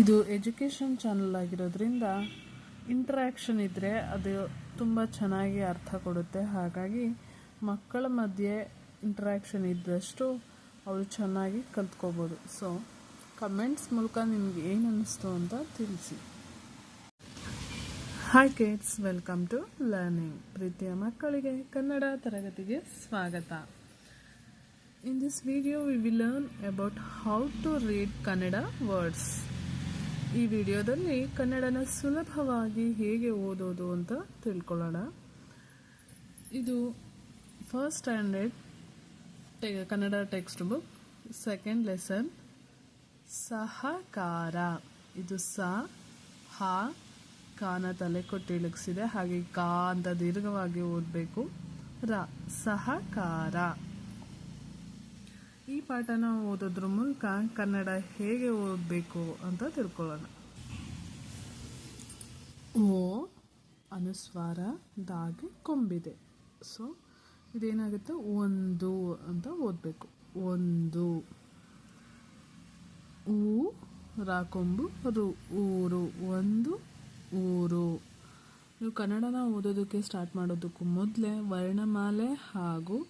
ಇದು education channel ಆಗಿರೋದ್ರಿಂದ interaction ಇದ್ದರೆ ಅದು ತುಂಬ ಚೆನ್ನಾಗಿ ಅರ್ಥ ಕೊಡುತ್ತೆ. ಹಾಗಾಗಿ ಮಕ್ಕಳ ಮಧ್ಯೆ ಇಂಟ್ರ್ಯಾಕ್ಷನ್ ಇದ್ದಷ್ಟು ಅವರು ಚೆನ್ನಾಗಿ ಕಲ್ತ್ಕೋಬೋದು. ಸೊ ಕಮೆಂಟ್ಸ್ ಮೂಲಕ ನಿಮ್ಗೆ ಏನು ಅನ್ನಿಸ್ತು ಅಂತ ತಿಳಿಸಿ. Hi kids welcome to learning ಪ್ರೀತಿಯ ಮಕ್ಕಳಿಗೆ ಕನ್ನಡ ತರಗತಿಗೆ ಸ್ವಾಗತ. In this video, we will learn about how to read Kannada words ಈ ವಿಡಿಯೋದಲ್ಲಿ ಕನ್ನಡನ ಸುಲಭವಾಗಿ ಹೇಗೆ ಓದೋದು ಅಂತ ತಿಳ್ಕೊಳ್ಳೋಣ. ಇದು first standard Kannada textbook second lesson ಸಹಕಾರ. ಇದು ಸ, ಹ ಕಾನ ತಲೆ ಕೊಟ್ಟು ಇಳಗಿಸಿದೆ ಹಾಗೆ ಕಾ ಅಂತ ದೀರ್ಘವಾಗಿ ಓದಬೇಕು. ರ, ಸಹಕಾರ. ಈ ಪಾಠನ ಓದೋದ್ರ ಮೂಲಕ ಕನ್ನಡ ಹೇಗೆ ಓದಬೇಕು ಅಂತ ತಿಳ್ಕೊಳ್ಳೋಣ. ಓ ಅನುಸ್ವಾರ ದಾಗೆ ಕೊಂಬಿದೆ. ಸೊ, ಇದೇನಾಗುತ್ತೆ? ಒಂದು ಅಂತ ಓದಬೇಕು. ಒಂದು. ಊ ರಾಕೊಂಬು ರು, ಊರು. ಒಂದು, ಊರು. ನೀವು ಕನ್ನಡನ ಓದೋದಕ್ಕೆ ಸ್ಟಾರ್ಟ್ ಮಾಡೋದಕ್ಕೂ ಮೊದಲೇ ವರ್ಣಮಾಲೆ ಹಾಗೂ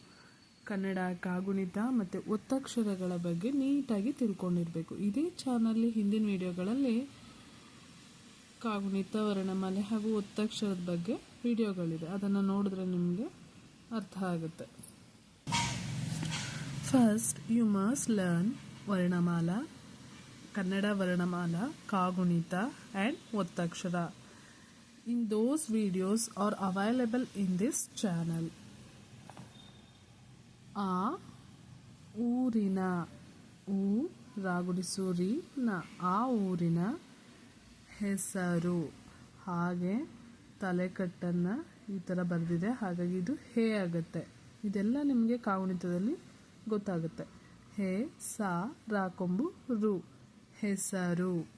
ಕನ್ನಡ ಕಾಗುಣಿತ ಮತ್ತು ಒತ್ತಕ್ಷರಗಳ ಬಗ್ಗೆ ನೀಟಾಗಿ ತಿಳ್ಕೊಂಡಿರಬೇಕು. ಇದೇ ಚಾನಲ್ಲಿ ಹಿಂದಿನ ವಿಡಿಯೋಗಳಲ್ಲಿ ಕಾಗುಣಿತ, ವರ್ಣಮಾಲೆ ಹಾಗೂ ಒತ್ತಕ್ಷರದ ಬಗ್ಗೆ ವಿಡಿಯೋಗಳಿದೆ ಅದನ್ನು ನೋಡಿದ್ರೆ ನಿಮಗೆ ಅರ್ಥ ಆಗುತ್ತೆ. ಫಸ್ಟ್ ಯು ಮಸ್ಟ್ ಲರ್ನ್ ವರ್ಣಮಾಲ, ಕನ್ನಡ ವರ್ಣಮಾಲ, ಕಾಗುಣಿತ and ಒತ್ತಕ್ಷರ. In those videos are available in this channel ಆ ಊರಿನ ಊ ರಾಗುಡಿಸು ರೀ ನ ಆ ಊರಿನ ಹೆಸರು. ಹಾಗೆ ತಲೆಕಟ್ಟನ್ನು ಈ ಥರ ಬರೆದಿದೆ. ಹಾಗಾಗಿ ಇದು ಹೇ ಆಗುತ್ತೆ. ಇದೆಲ್ಲ ನಿಮಗೆ ಕಾಗುಣಿತದಲ್ಲಿ ಗೊತ್ತಾಗುತ್ತೆ. ಹೇ, ಸಾ ರಾಕೊಂಬು ರು. ಹೆಸರು.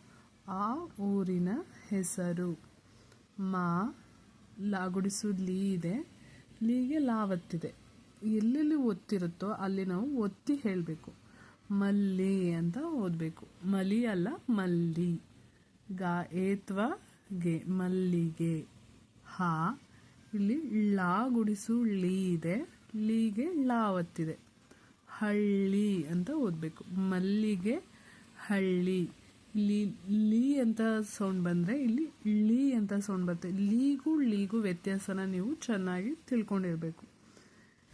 ಆ ಊರಿನ ಹೆಸರು. ಮಾ ಲಾಗುಡಿಸು ಲೀ ಇದೆ. ಲೀಗೆ ಲಾವತ್ತಿದೆ. ಎಲ್ಲೆಲ್ಲಿ ಒತ್ತಿರುತ್ತೋ ಅಲ್ಲಿ ನಾವು ಒತ್ತಿ ಹೇಳಬೇಕು. ಮಲ್ಲಿ ಅಂತ ಓದಬೇಕು. ಮಲಿ ಅಲ್ಲ ಮಲ್ಲಿ. ಗಾ ಏತ್ವ ಗೆ, ಮಲ್ಲಿಗೆ. ಹಾ, ಇಲ್ಲಿ ಳ ಗುಡಿಸು ಳಿ ಇದೆ. ಲೀಗೆ ಳ ಒತ್ತಿದೆ. ಹಳ್ಳಿ ಅಂತ ಓದಬೇಕು. ಮಲ್ಲಿಗೆ ಹಳ್ಳಿ. ಇಲ್ಲಿ ಲೀ ಅಂತ ಸೌಂಡ್ ಬಂದರೆ ಇಲ್ಲಿ ಳಿ ಅಂತ ಸೌಂಡ್ ಬರುತ್ತೆ. ಲೀಗೂ ಲೀಗೂ ವ್ಯತ್ಯಾಸನ ನೀವು ಚೆನ್ನಾಗಿ ತಿಳ್ಕೊಂಡಿರಬೇಕು.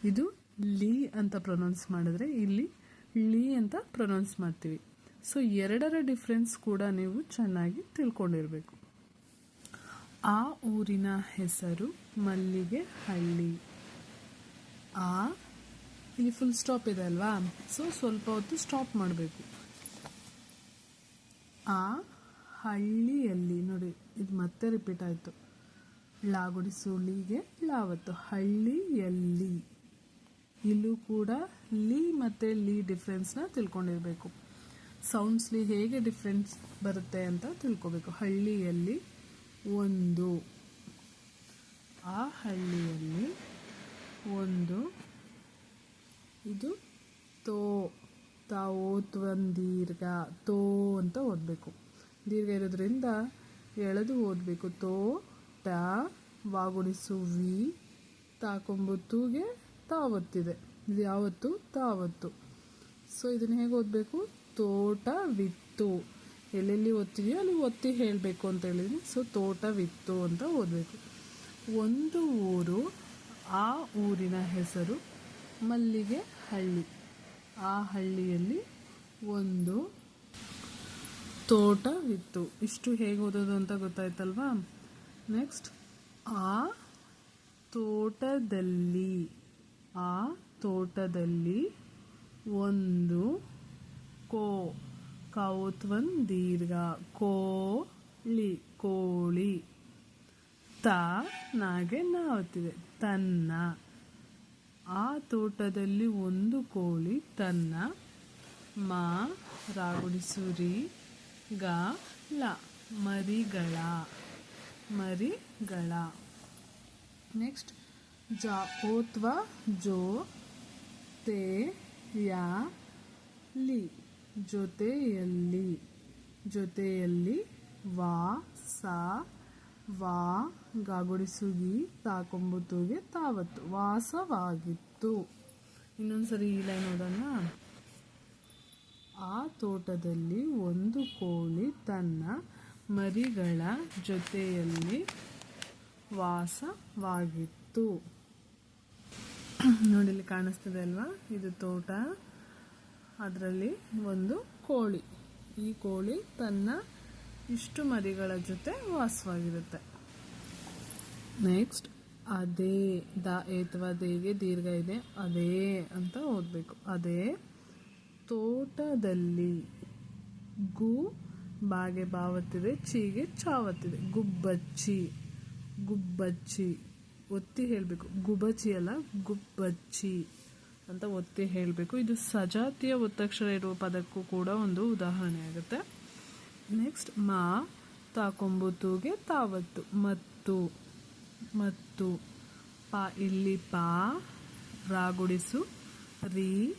ಇದು ಲೀ ಅಂತ ಪ್ರೊನೌನ್ಸ್ ಮಾಡಿದ್ರೆ ಇಲ್ಲಿ ಲೀ ಅಂತ ಪ್ರೊನೌನ್ಸ್ ಮಾಡ್ತೀವಿ. ಸೊ, ಎರಡರ ಡಿಫ್ರೆನ್ಸ್ ಕೂಡ ನೀವು ಚೆನ್ನಾಗಿ ತಿಳ್ಕೊಂಡಿರಬೇಕು. ಆ ಊರಿನ ಹೆಸರು ಮಲ್ಲಿಗೆ ಹಳ್ಳಿ. ಆ, ಇಲ್ಲಿ ಫುಲ್ ಸ್ಟಾಪ್ ಇದೆ ಅಲ್ವಾ? ಸೊ ಸ್ವಲ್ಪ ಹೊತ್ತು ಸ್ಟಾಪ್ ಮಾಡಬೇಕು. ಆ ಹಳ್ಳಿಯಲ್ಲಿ, ನೋಡಿ, ಇದು ಮತ್ತೆ ರಿಪೀಟ್ ಆಯಿತು. ಲಾಗುಡಿಸುಳಿಗೆ ಲಾವತ್ತು. ಹಳ್ಳಿಯಲ್ಲಿ. ಇಲ್ಲೂ ಕೂಡ ಲೀ ಮತ್ತು ಲೀ ಡಿಫ್ರೆನ್ಸ್ನ ತಿಳ್ಕೊಂಡಿರಬೇಕು. ಸೌಂಡ್ಸ್ಲಿ ಹೇಗೆ ಡಿಫ್ರೆನ್ಸ್ ಬರುತ್ತೆ ಅಂತ ತಿಳ್ಕೊಬೇಕು. ಹಳ್ಳಿಯಲ್ಲಿ ಒಂದು. ಆ ಹಳ್ಳಿಯಲ್ಲಿ ಒಂದು. ಇದು ತೋ. ತಾವು ದೀರ್ಘ ತೋ ಅಂತ ಓದಬೇಕು. ದೀರ್ಘ ಇರೋದ್ರಿಂದ ಎಳೆದು ಓದಬೇಕು. ತೋ ಟ ವಾಗುಣಿಸು ವಿ ತಾಕೊಂಬುತ್ತುಗೆ ತಾವತ್ತಿದೆ. ಇದು ಯಾವತ್ತು? ತಾವತ್ತು. ಸೊ ಇದನ್ನು ಹೇಗೆ ಓದಬೇಕು? ತೋಟವಿತ್ತು ಎಲ್ಲೆಲ್ಲಿ ಓದ್ತಿದೆಯೋ ಅಲ್ಲಿ ಒತ್ತಿ ಹೇಳಬೇಕು ಅಂತ ಹೇಳಿದ್ದೀನಿ ಸೊ ತೋಟವಿತ್ತು ಅಂತ ಓದಬೇಕು. ಒಂದು ಊರು, ಆ ಊರಿನ ಹೆಸರು ಮಲ್ಲಿಗೆ ಹಳ್ಳಿ. ಆ ಹಳ್ಳಿಯಲ್ಲಿ ಒಂದು ತೋಟವಿತ್ತು ಇಷ್ಟು ಹೇಗೆ ಓದೋದು ಅಂತ ಗೊತ್ತಾಯ್ತಲ್ವಾ? ನೆಕ್ಸ್ಟ್ ಆ ತೋಟದಲ್ಲಿ ಆ ತೋಟದಲ್ಲಿ ಒಂದು ಕೋ, ಕೌತ್ವನ್ ದೀರ್ಘ, ಕೋಳಿ ಕೋಳಿ ತ ನಾಗೆ ನಾವತ್ತಿದೆ. ತನ್ನ. ಆ ತೋಟದಲ್ಲಿ ಒಂದು ಕೋಳಿ, ತನ್ನ. ಮಾ ರಾಗುಡಿಸುರಿ ಗ ಲ ಮರಿಗಳ ಮರಿಗಳ. ನೆಕ್ಸ್ಟ್ ಜ ಓತ್ವ ಜೋ ತೇ ಯಾ ಲಿ. ಜೊತೆಯಲ್ಲಿ ಜೊತೆಯಲ್ಲಿ ವಾ, ಸಾ, ವಾ ಗಾಗುಡಿಸುಗಿ ತಾಕೊಂಬುತ್ತುಗೆ ತಾವತ್ತು. ವಾಸವಾಗಿತ್ತು. ಇನ್ನೊಂದ್ಸರಿ ಈ ಲೈನ್ ಓದೋಣ ಆ ತೋಟದಲ್ಲಿ ಒಂದು ಕೋಳಿ ತನ್ನ ಮರಿಗಳ ಜೊತೆಯಲ್ಲಿ ವಾಸವಾಗಿತ್ತು. ನೋಡಿ ಇಲ್ಲಿ ಕಾಣಿಸ್ತಿದೆ ಅಲ್ವಾ? ಇದು ತೋಟ. ಅದರಲ್ಲಿ ಒಂದು ಕೋಳಿ. ಈ ಕೋಳಿ ತನ್ನ ಇಷ್ಟು ಮರಿಗಳ ಜೊತೆ ವಾಸವಾಗಿರುತ್ತೆ. ನೆಕ್ಸ್ಟ್ ಅದೇ ದ ಏತವಾ ದೇಗೆ ದೀರ್ಘ ಇದೆ. ಅದೇ ಅಂತ ಓದಬೇಕು. ಅದೇ ತೋಟದಲ್ಲಿ ಗು ಬಾಗೆ ಬಾವತ್ತಿದೆ, ಚೀಗೆ ಚಾವತ್ತಿದೆ. ಗುಬ್ಬಚ್ಚಿ. ಗುಬ್ಬಚ್ಚಿ. ಒತ್ತಿ ಹೇಳಬೇಕು. ಗುಬಚಿ ಅಲ್ಲ, ಗುಬ್ಬಚ್ಚಿ ಅಂತ ಒತ್ತಿ ಹೇಳಬೇಕು. ಇದು ಸಜಾತಿಯ ಒತ್ತಕ್ಷರ ಇರುವ ಪದಕ್ಕೂ ಕೂಡ ಒಂದು ಉದಾಹರಣೆ ಆಗುತ್ತೆ. ನೆಕ್ಸ್ಟ್ ಮಾ ತಾಕೊಂಬುತ್ತುಗೆ ತಾವತ್ತು. ಮತ್ತು ಮತ್ತು. ಪಾ, ಇಲ್ಲಿ ಪಾ. ರಾಗುಡಿಸು ರೀ.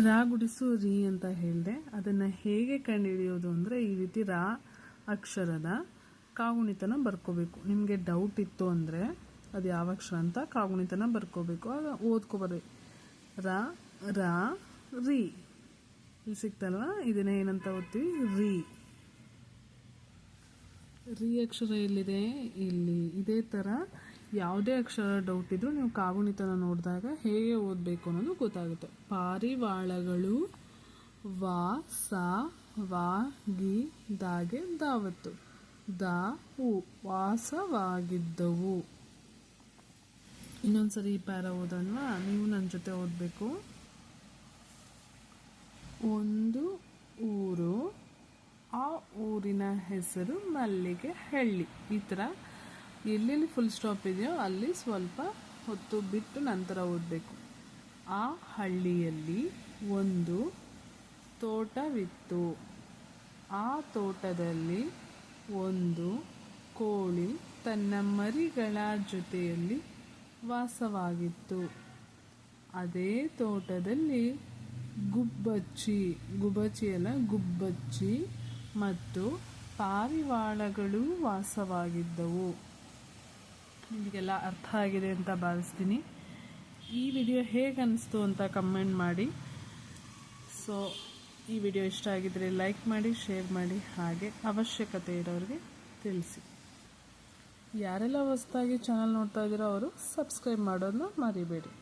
ರಾಗುಡಿಸು ರೀ ಅಂತ ಹೇಳಿದೆ. ಅದನ್ನು ಹೇಗೆ ಕಂಡುಹಿಡಿಯೋದು ಅಂದರೆ ಈ ರೀತಿ ರಾ ಅಕ್ಷರದ ಕಾಗುಣಿತನ ಬರ್ಕೋಬೇಕು. ನಿಮಗೆ ಡೌಟ್ ಇತ್ತು ಅಂದರೆ ಅದು ಯಾವ ಅಕ್ಷರ ಅಂತ ಕಾಗುಣಿತನ ಬರ್ಕೋಬೇಕು. ಆಗ ಓದ್ಕೋಬರ್ರಿ ರ ರ, ರಿ. ಇಲ್ಲಿ ಸಿಕ್ತಲ್ವ? ಇದನ್ನೇ ಏನಂತ ಓದ್ತೀವಿ? ರಿ. ರಿ ಅಕ್ಷರ ಎಲ್ಲಿದೆ? ಇಲ್ಲಿ. ಇದೇ ಥರ ಯಾವುದೇ ಅಕ್ಷರ ಡೌಟ್ ಇದ್ರು ನೀವು ಕಾಗುಣಿತನ ನೋಡಿದಾಗ ಹೇಗೆ ಓದಬೇಕು ಅನ್ನೋದು ಗೊತ್ತಾಗುತ್ತೆ. ಪಾರಿವಾಳಗಳು ವಾ, ಸಾ, ವಾ, ಗಿ ದಾಗೆ ದಾವತ್ತು. ದಾ ಉ ವಾಸವಾಗಿದ್ದವು. ಇನ್ನೊಂದ್ಸರಿ ಈ ಪ್ಯಾರ ಓದೋಣವಾ? ನೀವು ನನ್ನ ಜೊತೆ ಓದಬೇಕು. ಒಂದು ಊರು, ಆ ಊರಿನ ಹೆಸರು ಮಲ್ಲಿಗೆ ಹಳ್ಳಿ ಈ ಥರ ಎಲ್ಲೆಲ್ಲಿ ಫುಲ್ ಸ್ಟಾಪ್ ಇದೆಯೋ ಅಲ್ಲಿ ಸ್ವಲ್ಪ ಹೊತ್ತು ಬಿಟ್ಟು ನಂತರ ಓದಬೇಕು. ಆ ಹಳ್ಳಿಯಲ್ಲಿ ಒಂದು ತೋಟವಿತ್ತು. ಆ ತೋಟದಲ್ಲಿ ಒಂದು ಕೋಳಿ ತನ್ನ ಮರಿಗಳ ಜೊತೆಯಲ್ಲಿ ವಾಸವಾಗಿತ್ತು. ಅದೇ ತೋಟದಲ್ಲಿ ಗುಬ್ಬಚ್ಚಿ ಗುಬ್ಬಚ್ಚಿಯಲ್ಲ ಗುಬ್ಬಚ್ಚಿ ಮತ್ತು ಪಾರಿವಾಳಗಳು ವಾಸವಾಗಿದ್ದವು. ನಿಮಗೆಲ್ಲ ಅರ್ಥ ಆಗಿದೆ ಅಂತ ಭಾವಿಸ್ತೀನಿ. ಈ ವಿಡಿಯೋ ಹೇಗೆ ಅನಿಸ್ತು ಅಂತ ಕಮೆಂಟ್ ಮಾಡಿ. ಸೊ ಈ ವಿಡಿಯೋ ಇಷ್ಟ ಆಗಿದ್ರೆ ಲೈಕ್ ಮಾಡಿ, ಶೇರ್ ಮಾಡಿ, ಹಾಗೆ ಅವಶ್ಯಕತೆ ಇರೋರಿಗೆ ತಿಳಿಸಿ. ಯಾರೆಲ್ಲ ಹೊಸದಾಗಿ ಚಾನಲ್ ನೋಡ್ತಾ ಇದ್ದೀರೋ ಅವರು ಸಬ್ಸ್ಕ್ರೈಬ್ ಮಾಡೋದನ್ನ ಮರಿಬೇಡಿ.